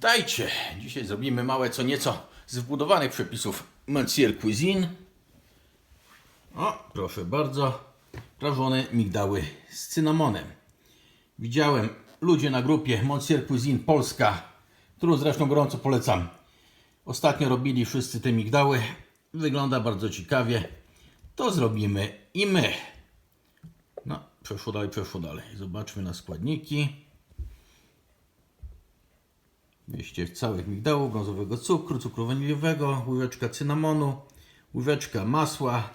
Witajcie! Dzisiaj zrobimy małe co nieco z wbudowanych przepisów Monsieur Cuisine. O, proszę bardzo, prażone migdały z cynamonem. Widziałem ludzie na grupie Monsieur Cuisine Polska, którą zresztą gorąco polecam. Ostatnio robili wszyscy te migdały. Wygląda bardzo ciekawie. To zrobimy i my. No, przeszło dalej, przeszło dalej. Zobaczmy na składniki. 200 całych migdałów, brązowego cukru, cukru waniliowego, łyżeczka cynamonu, łyżeczka masła.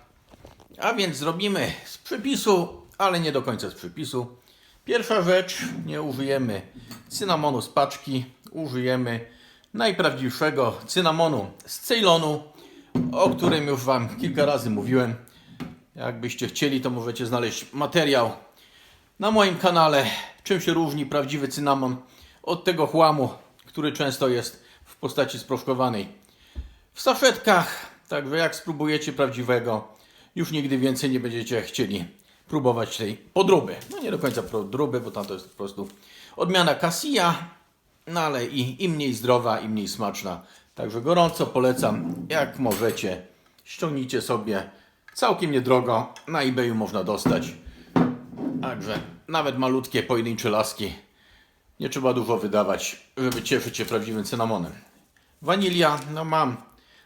A więc zrobimy z przepisu, ale nie do końca z przepisu. Pierwsza rzecz, nie użyjemy cynamonu z paczki, użyjemy najprawdziwszego cynamonu z Ceylonu, o którym już Wam kilka razy mówiłem. Jakbyście chcieli, to możecie znaleźć materiał na moim kanale, czym się różni prawdziwy cynamon od tego chłamu, który często jest w postaci sproszkowanej w saszetkach. Także jak spróbujecie prawdziwego, już nigdy więcej nie będziecie chcieli próbować tej podróby. No nie do końca podróby, bo tam to jest po prostu odmiana Cassia, no ale i, i mniej zdrowa, i mniej smaczna. Także gorąco polecam, jak możecie, ściągnijcie sobie całkiem niedrogo. Na eBayu można dostać. Także nawet malutkie pojedyncze laski nie trzeba dużo wydawać, żeby cieszyć się prawdziwym cynamonem. Wanilia, no mam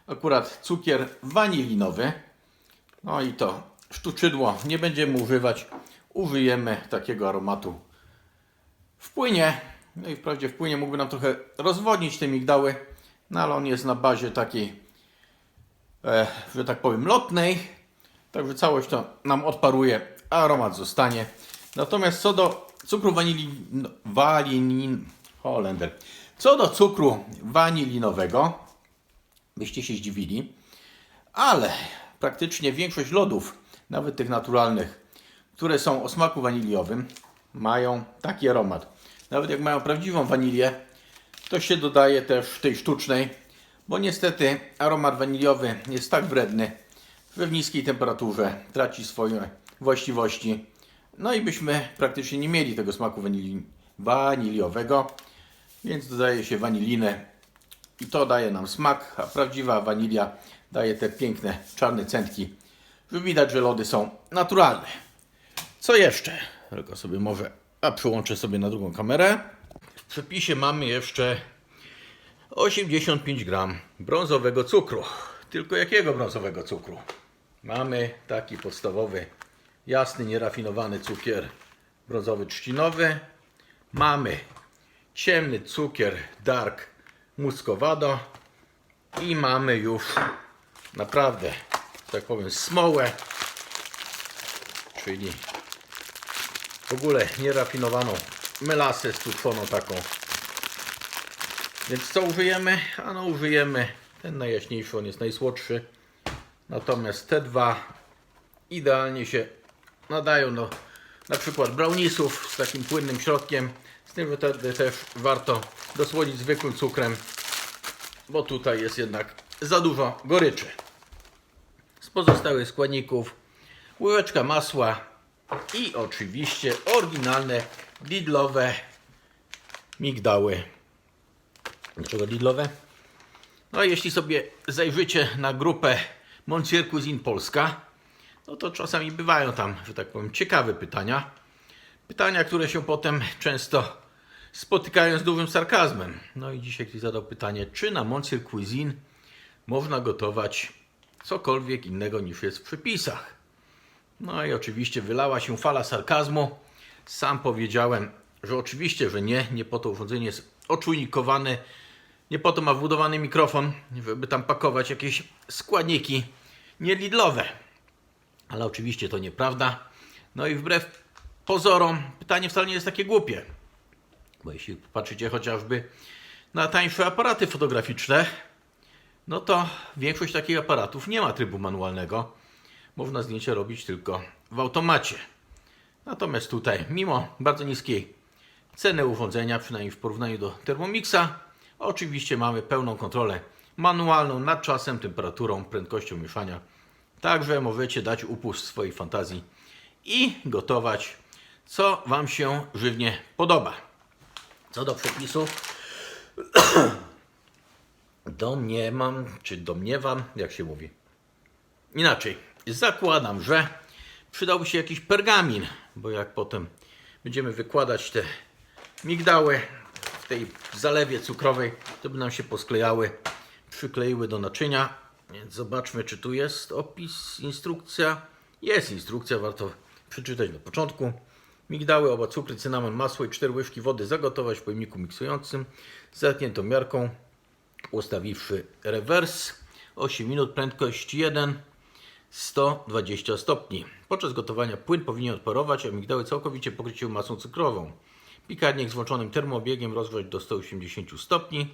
akurat cukier wanilinowy. No i to sztuczydło nie będziemy używać. Użyjemy takiego aromatu w płynie. No i wprawdzie w płynie mógłby nam trochę rozwodnić te migdały, no ale on jest na bazie takiej, e, że tak powiem, lotnej. Także całość to nam odparuje, aromat zostanie. Natomiast co do cukru no, walinin, Holender. Co do cukru wanilinowego, byście się zdziwili, ale praktycznie większość lodów, nawet tych naturalnych, które są o smaku waniliowym, mają taki aromat. Nawet jak mają prawdziwą wanilię, to się dodaje też tej sztucznej, bo niestety aromat waniliowy jest tak wredny, że w niskiej temperaturze traci swoje właściwości. No i byśmy praktycznie nie mieli tego smaku wanili, waniliowego, więc dodaje się wanilinę i to daje nam smak, a prawdziwa wanilia daje te piękne czarne centki, widać, że lody są naturalne. Co jeszcze? Tylko sobie może, a przyłączę sobie na drugą kamerę. W przepisie mamy jeszcze 85 gram brązowego cukru. Tylko jakiego brązowego cukru? Mamy taki podstawowy, jasny, nierafinowany cukier brązowy trzcinowy. Mamy ciemny cukier dark muscovado i mamy już naprawdę, tak powiem, smołę, czyli w ogóle nierafinowaną melasę stłuczoną taką. Więc co użyjemy? Ano użyjemy ten najjaśniejszy, on jest najsłodszy. Natomiast te dwa idealnie się nadają do na przykład browniesów z takim płynnym środkiem. Z tym, wtedy też warto dosłodzić zwykłym cukrem, bo tutaj jest jednak za dużo goryczy. Z pozostałych składników łyżeczka masła i oczywiście oryginalne Lidlowe migdały. Dlaczego Lidlowe? No jeśli sobie zajrzycie na grupę Monsieur Cuisine Polska, no to czasami bywają tam, że tak powiem, ciekawe pytania. Pytania, które się potem często spotykają z dużym sarkazmem. No i dzisiaj ktoś zadał pytanie, czy na Monsieur Cuisine można gotować cokolwiek innego niż jest w przepisach. No i oczywiście wylała się fala sarkazmu. Sam powiedziałem, że oczywiście, że nie, nie po to urządzenie jest oczujnikowane, nie po to ma wbudowany mikrofon, żeby tam pakować jakieś składniki nielidlowe. Ale oczywiście to nieprawda. No i wbrew pozorom, pytanie wcale nie jest takie głupie. Bo jeśli popatrzycie chociażby na tańsze aparaty fotograficzne, no to większość takich aparatów nie ma trybu manualnego. Można zdjęcia robić tylko w automacie. Natomiast tutaj, mimo bardzo niskiej ceny urządzenia, przynajmniej w porównaniu do Thermomixa, oczywiście mamy pełną kontrolę manualną nad czasem, temperaturą, prędkością mieszania. Także możecie dać upust swojej fantazji i gotować, co Wam się żywnie podoba. Co do przepisów, Domniemam, czy domniewam, jak się mówi. Inaczej, zakładam, że przydałby się jakiś pergamin, bo jak potem będziemy wykładać te migdały w tej zalewie cukrowej, to by nam się posklejały, przykleiły do naczynia. Więc zobaczmy, czy tu jest opis, instrukcja. Jest instrukcja, warto przeczytać na początku. Migdały, oba cukry, cynamon, masło i 4 łyżki wody zagotować w pojemniku miksującym z zatkniętą miarką, ustawiwszy rewers. 8 minut, prędkość 1. 120 stopni. Podczas gotowania płyn powinien odparować, a migdały całkowicie pokryć masą cukrową. Piekarnik z włączonym termobiegiem rozgrzać do 180 stopni.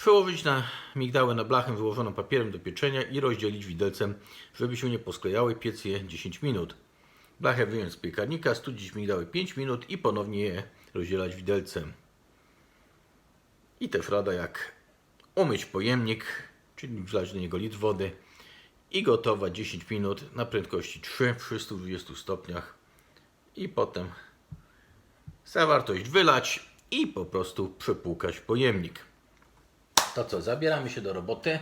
Przełożyć na migdały na blachę wyłożoną papierem do pieczenia i rozdzielić widelcem, żeby się nie posklejały. Piec je 10 minut. Blachę wyjąć z piekarnika, studzić migdały 5 minut i ponownie je rozdzielać widelcem. I też rada jak umyć pojemnik, czyli wlać do niego litr wody i gotować 10 minut na prędkości 3 przy 120 stopniach i potem zawartość wylać i po prostu przepłukać pojemnik. To co, zabieramy się do roboty.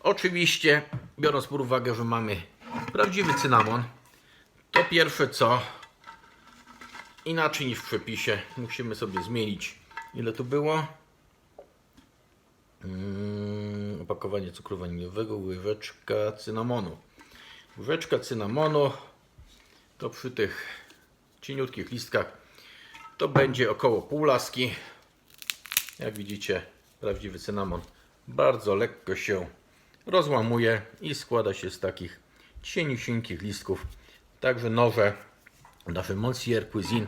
Oczywiście, biorąc pod uwagę, że mamy prawdziwy cynamon, to pierwsze co, inaczej niż w przepisie, musimy sobie zmienić ile tu było. Mm, opakowanie cukru waniliowego, łyżeczka cynamonu. Łyżeczka cynamonu to przy tych cieniutkich listkach to będzie około pół laski. Jak widzicie, prawdziwy cynamon bardzo lekko się rozłamuje i składa się z takich cieniusieńkich listków. Także nowe nasze Monsieur Cuisine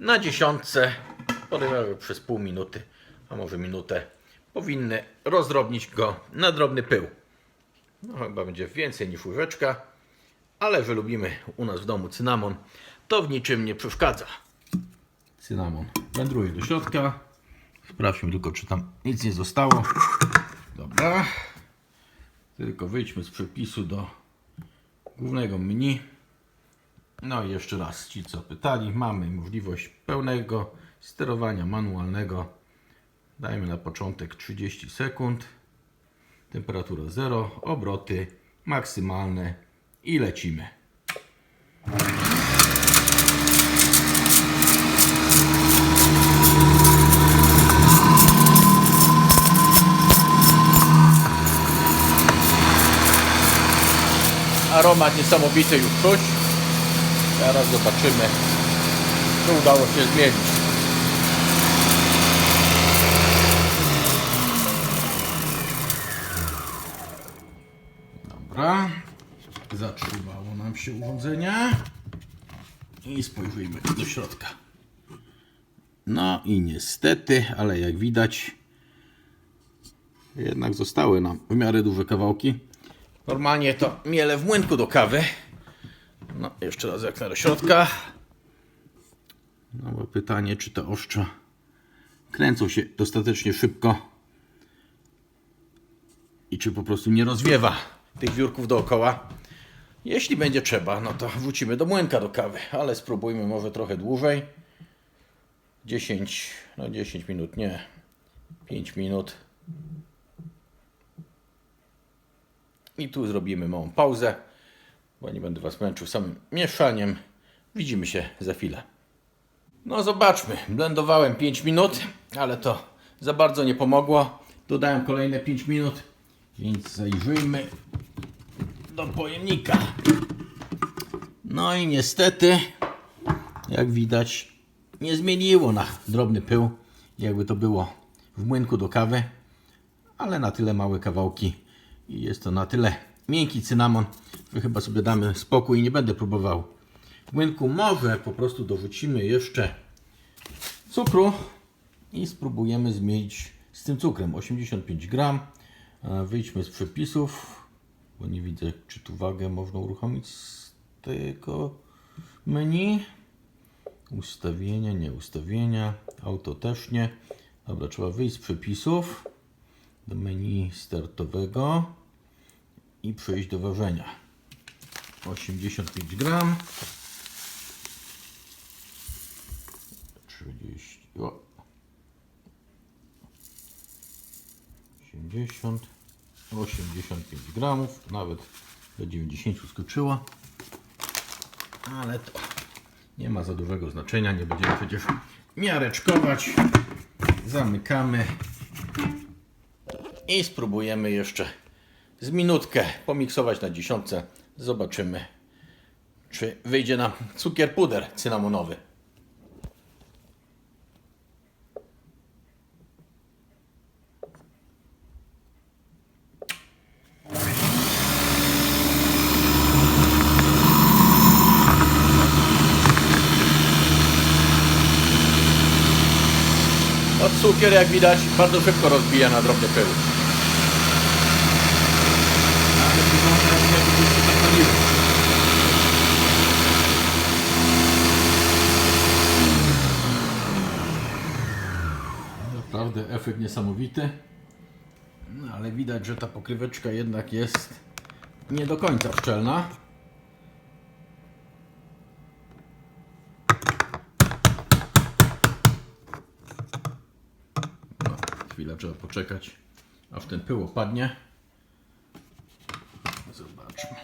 na dziesiątce podejmowane przez pół minuty, a może minutę powinny rozdrobnić go na drobny pył. No chyba będzie więcej niż łyżeczka, ale że lubimy u nas w domu cynamon, to w niczym nie przeszkadza. Cynamon wędruje do środka. Sprawdźmy tylko, czy tam nic nie zostało. Dobra. Tylko wyjdźmy z przepisu do głównego menu. No i jeszcze raz, ci co pytali, mamy możliwość pełnego sterowania manualnego. Dajmy na początek 30 sekund. Temperatura 0, obroty maksymalne i lecimy. Aromat niesamowity już czuć. Teraz zobaczymy, co udało się zmienić. Dobra. Zatrzymało nam się urządzenie. I spojrzyjmy do środka. No i niestety, ale jak widać, jednak zostały nam w miarę duże kawałki. Normalnie to miele w młynku do kawy. No, jeszcze raz jak do środka. No bo pytanie, czy te ostrza kręcą się dostatecznie szybko i czy po prostu nie rozwiewa tych wiórków dookoła. Jeśli będzie trzeba, no to wrócimy do młynka do kawy, ale spróbujmy może trochę dłużej. 10, no 10 minut, nie, 5 minut. I tu zrobimy małą pauzę, bo nie będę Was męczył samym mieszaniem. Widzimy się za chwilę. No zobaczmy, blendowałem 5 minut, ale to za bardzo nie pomogło. Dodałem kolejne 5 minut, więc zajrzyjmy do pojemnika. No i niestety, jak widać, nie zmieniło na drobny pył, jakby to było w młynku do kawy, ale na tyle małe kawałki i jest to na tyle miękki cynamon, że chyba sobie damy spokój i nie będę próbował. W młynku może po prostu dorzucimy jeszcze cukru i spróbujemy zmienić z tym cukrem 85 gram. E, Wyjdźmy z przepisów, bo nie widzę, czy tu wagę można uruchomić z tego menu. Ustawienia, nie ustawienia, auto też nie. Dobra, trzeba wyjść z przepisów do menu startowego i przejść do ważenia. 85 gram. 30. O. 80, 85 gramów, nawet do 90 skoczyło. Ale to nie ma za dużego znaczenia, nie będziemy przecież miareczkować. Zamykamy i spróbujemy jeszcze z minutkę pomiksować na dziesiątce. Zobaczymy, czy wyjdzie nam cukier puder cynamonowy. Cukier, jak widać, bardzo szybko rozbija na drobne pyły. Ale wygląda jakby się zapaliło. Naprawdę efekt niesamowity. No, ale widać, że ta pokryweczka jednak jest nie do końca szczelna. No, chwilę trzeba poczekać, aż ten pył opadnie. Zobaczmy.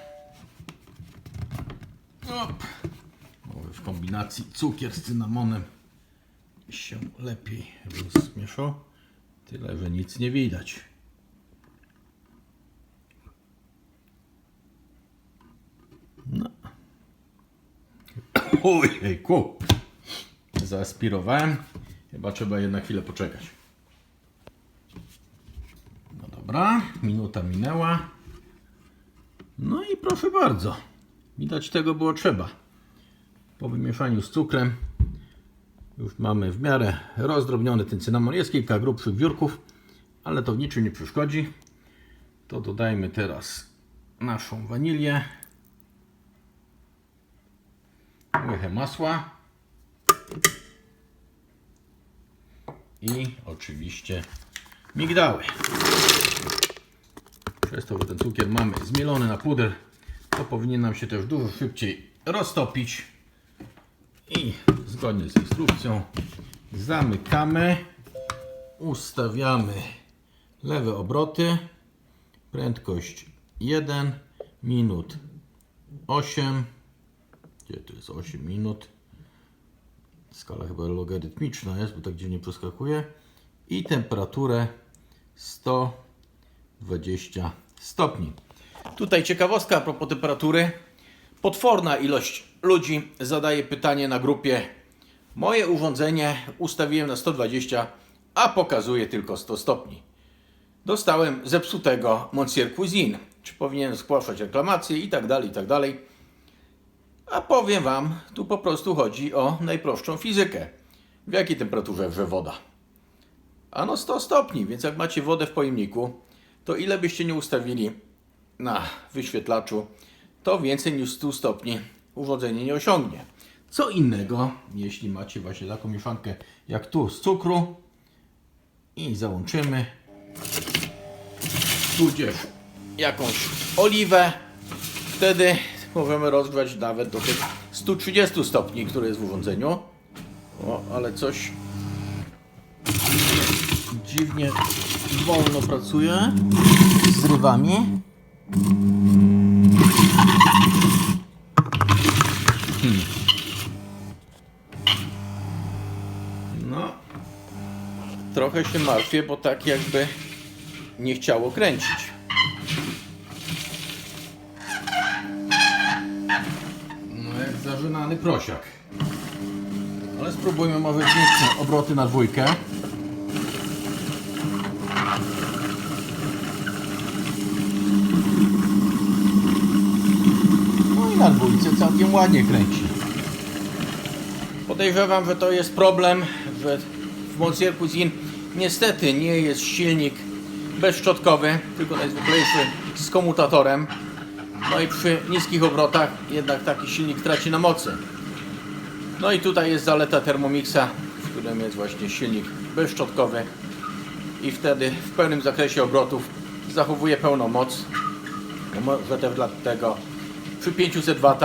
Op. W kombinacji cukier z cynamonem się lepiej rozmieszał. Tyle, że nic nie widać. No. Ojejku. Zaaspirowałem. Chyba trzeba jednak chwilę poczekać. No dobra, minuta minęła. No i proszę bardzo. Widać tego było trzeba. Po wymieszaniu z cukrem już mamy w miarę rozdrobniony ten cynamon. Jest kilka grubszych wiórków, ale to w niczym nie przeszkodzi. To dodajmy teraz naszą wanilię. Łychę masła. I oczywiście migdały. Przez to, że ten cukier mamy zmielony na puder, to powinien nam się też dużo szybciej roztopić. I zgodnie z instrukcją zamykamy, ustawiamy lewe obroty, prędkość 1 minut 8, gdzie to jest 8 minut, skala chyba logarytmiczna jest, bo tak dziwnie przeskakuje i temperaturę 120 stopni. Tutaj ciekawostka a propos temperatury. Potworna ilość ludzi zadaje pytanie na grupie. Moje urządzenie ustawiłem na 120, a pokazuje tylko 100 stopni. Dostałem zepsutego Monsieur Cuisine. Czy powinienem zgłaszać reklamację i tak dalej, i tak dalej. A powiem Wam, tu po prostu chodzi o najprostszą fizykę. W jakiej temperaturze wrze woda? Ano 100 stopni, więc jak macie wodę w pojemniku, to ile byście nie ustawili na wyświetlaczu, to więcej niż 100 stopni urządzenie nie osiągnie. Co innego, jeśli macie właśnie taką mieszankę jak tu z cukru i załączymy tudzież jakąś oliwę, wtedy możemy rozgrzać nawet do tych 130 stopni, które jest w urządzeniu. O, ale coś dziwnie wolno pracuje z zrywami. No, trochę się martwię, bo tak jakby nie chciało kręcić. No jak zażynany prosiak. Ale spróbujmy może wziąć obroty na dwójkę. No i na dwójce całkiem ładnie kręci. Podejrzewam, że to jest problem, że w Monsieur niestety nie jest silnik bezszczotkowy, tylko najzwyklejszy z komutatorem. No i przy niskich obrotach jednak taki silnik traci na mocy. No i tutaj jest zaleta Thermomixa, w którym jest właśnie silnik bezszczotkowy i wtedy w pełnym zakresie obrotów zachowuje pełną moc. Może dlatego przy 500 W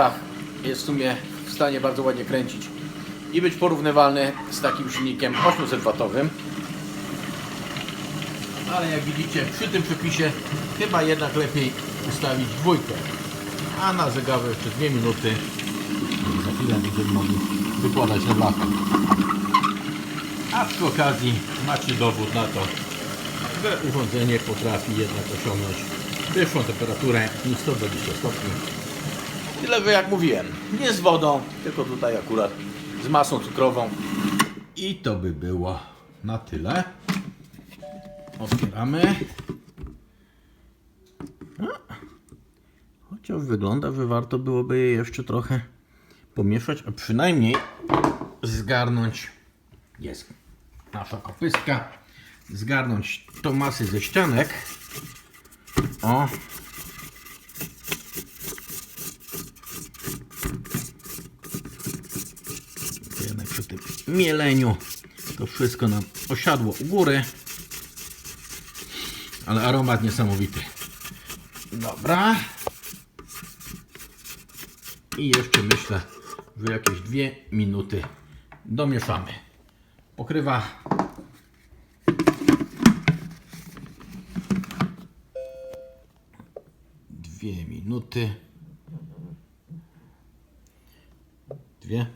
jest w sumie w stanie bardzo ładnie kręcić i być porównywalny z takim silnikiem 800 W. ale jak widzicie przy tym przepisie chyba jednak lepiej ustawić dwójkę. A na zegarze jeszcze dwie minuty. Za chwilę będziemy mogli wykładać blachę. A przy okazji macie dowód na to, że urządzenie potrafi jednak osiągnąć wyższą temperaturę niż 120 stopni. Tyle, że jak mówiłem, nie z wodą, tylko tutaj akurat z masą cukrową. I to by było na tyle. Otwieramy. Chociaż wygląda, że warto byłoby je jeszcze trochę pomieszać, a przynajmniej zgarnąć. Jest nasza kopystka. Zgarnąć tą masę ze ścianek. O. Mieleniu to wszystko nam osiadło u góry. Ale aromat niesamowity. Dobra. I jeszcze myślę, że jakieś dwie minuty domieszamy. Pokrywa. Dwie minuty. Dwie.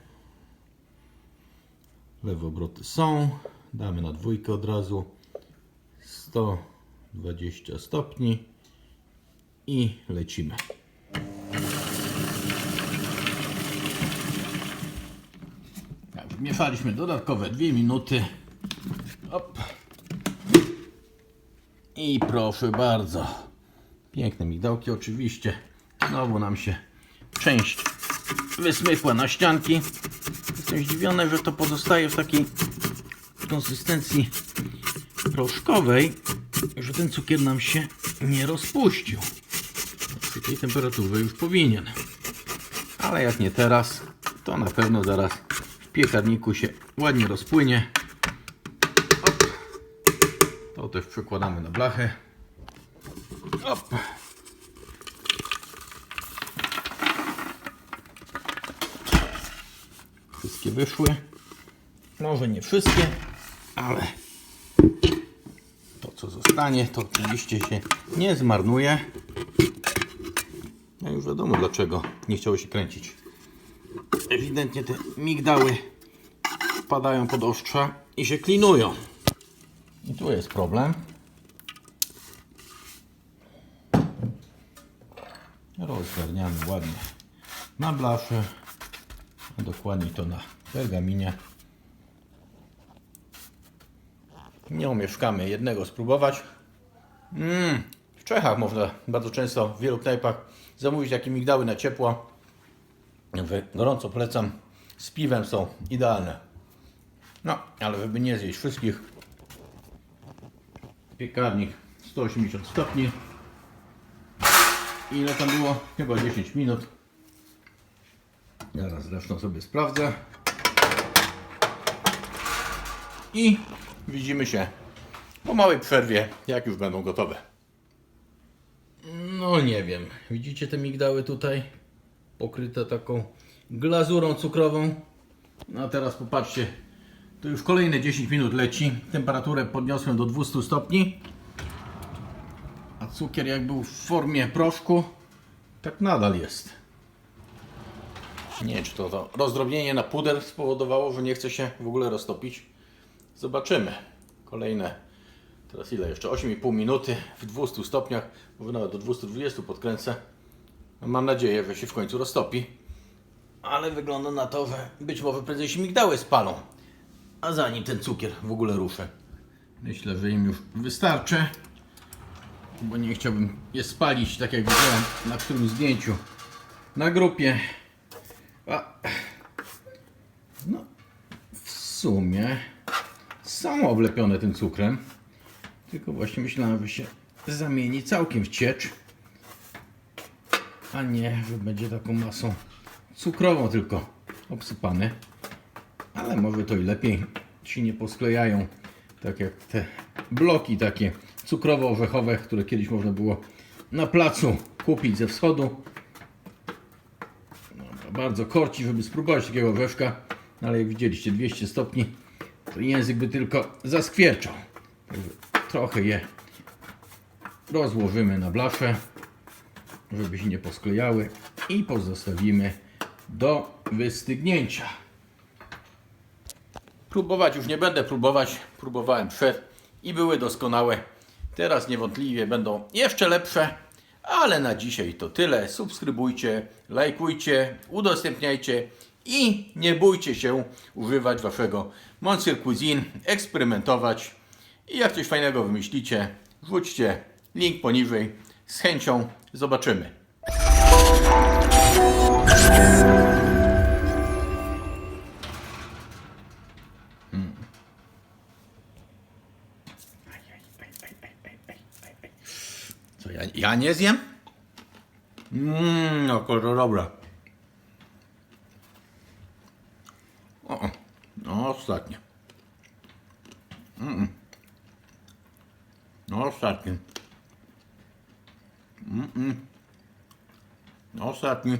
Lewe obroty są. Damy na dwójkę od razu. 120 stopni. I lecimy. Tak, mieszaliśmy dodatkowe dwie minuty. Op. I proszę bardzo. Piękne migdałki oczywiście. Znowu nam się część wysmykła na ścianki. Jestem zdziwiony, że to pozostaje w takiej konsystencji proszkowej, że ten cukier nam się nie rozpuścił. Przy tej temperaturze już powinien. Ale jak nie teraz, to na pewno zaraz w piekarniku się ładnie rozpłynie. Op. To też przekładamy na blachę. Op. Wszystkie wyszły. Może nie wszystkie, ale co zostanie, to oczywiście się nie zmarnuje. No już wiadomo dlaczego nie chciało się kręcić. Ewidentnie te migdały wpadają pod ostrza i się klinują. I tu jest problem. Rozgarniamy ładnie na blaszę, a dokładniej to na pergaminie. Nie umieszkamy jednego spróbować. Mm, w Czechach można bardzo często w wielu knajpach zamówić takie migdały na ciepło. Gorąco polecam. Z piwem są idealne. No, ale żeby nie zjeść wszystkich, piekarnik 180 stopni. Ile tam było? Chyba 10 minut. Zaraz zresztą sobie sprawdzę. I widzimy się po małej przerwie, jak już będą gotowe. No nie wiem. Widzicie te migdały tutaj? Pokryte taką glazurą cukrową. No a teraz popatrzcie. To już kolejne 10 minut leci. Temperaturę podniosłem do 200 stopni. A cukier jak był w formie proszku, tak nadal jest. Nie wiem, czy to, to rozdrobnienie na puder spowodowało, że nie chce się w ogóle roztopić. Zobaczymy. Kolejne, teraz ile jeszcze? 8,5 minuty w 200 stopniach, może nawet do 220 podkręcę. No, Mam nadzieję, że się w końcu roztopi. Ale wygląda na to, że być może prędzej się migdały spalą. A zanim ten cukier w ogóle ruszy. Myślę, że im już wystarczy. Bo nie chciałbym je spalić, tak jak widziałem na którymś zdjęciu na grupie. A, no, w sumie są oblepione tym cukrem. Tylko właśnie myślałem, że się zamieni całkiem w ciecz. A nie, że będzie taką masą cukrową tylko obsypany. Ale może to i lepiej się nie posklejają. Tak jak te bloki takie cukrowo-orzechowe, które kiedyś można było na placu kupić ze wschodu. Dobra, bardzo korci, żeby spróbować takiego orzeszka. No, ale jak widzieliście 200 stopni, język by tylko zaskwierczał. Trochę je rozłożymy na blaszę, żeby się nie posklejały i pozostawimy do wystygnięcia. Próbować już nie będę próbować, próbowałem przed i były doskonałe. Teraz niewątpliwie będą jeszcze lepsze, ale na dzisiaj to tyle. Subskrybujcie, lajkujcie, udostępniajcie i nie bójcie się używać waszego Monsieur Cuisine, eksperymentować i jak coś fajnego wymyślicie, wrzućcie link poniżej. Z chęcią zobaczymy. Co ja, ja nie zjem? Mmm, no dobra. No ostatnie. Mm -mm. No ostatni. Mm -mm. No ostatni.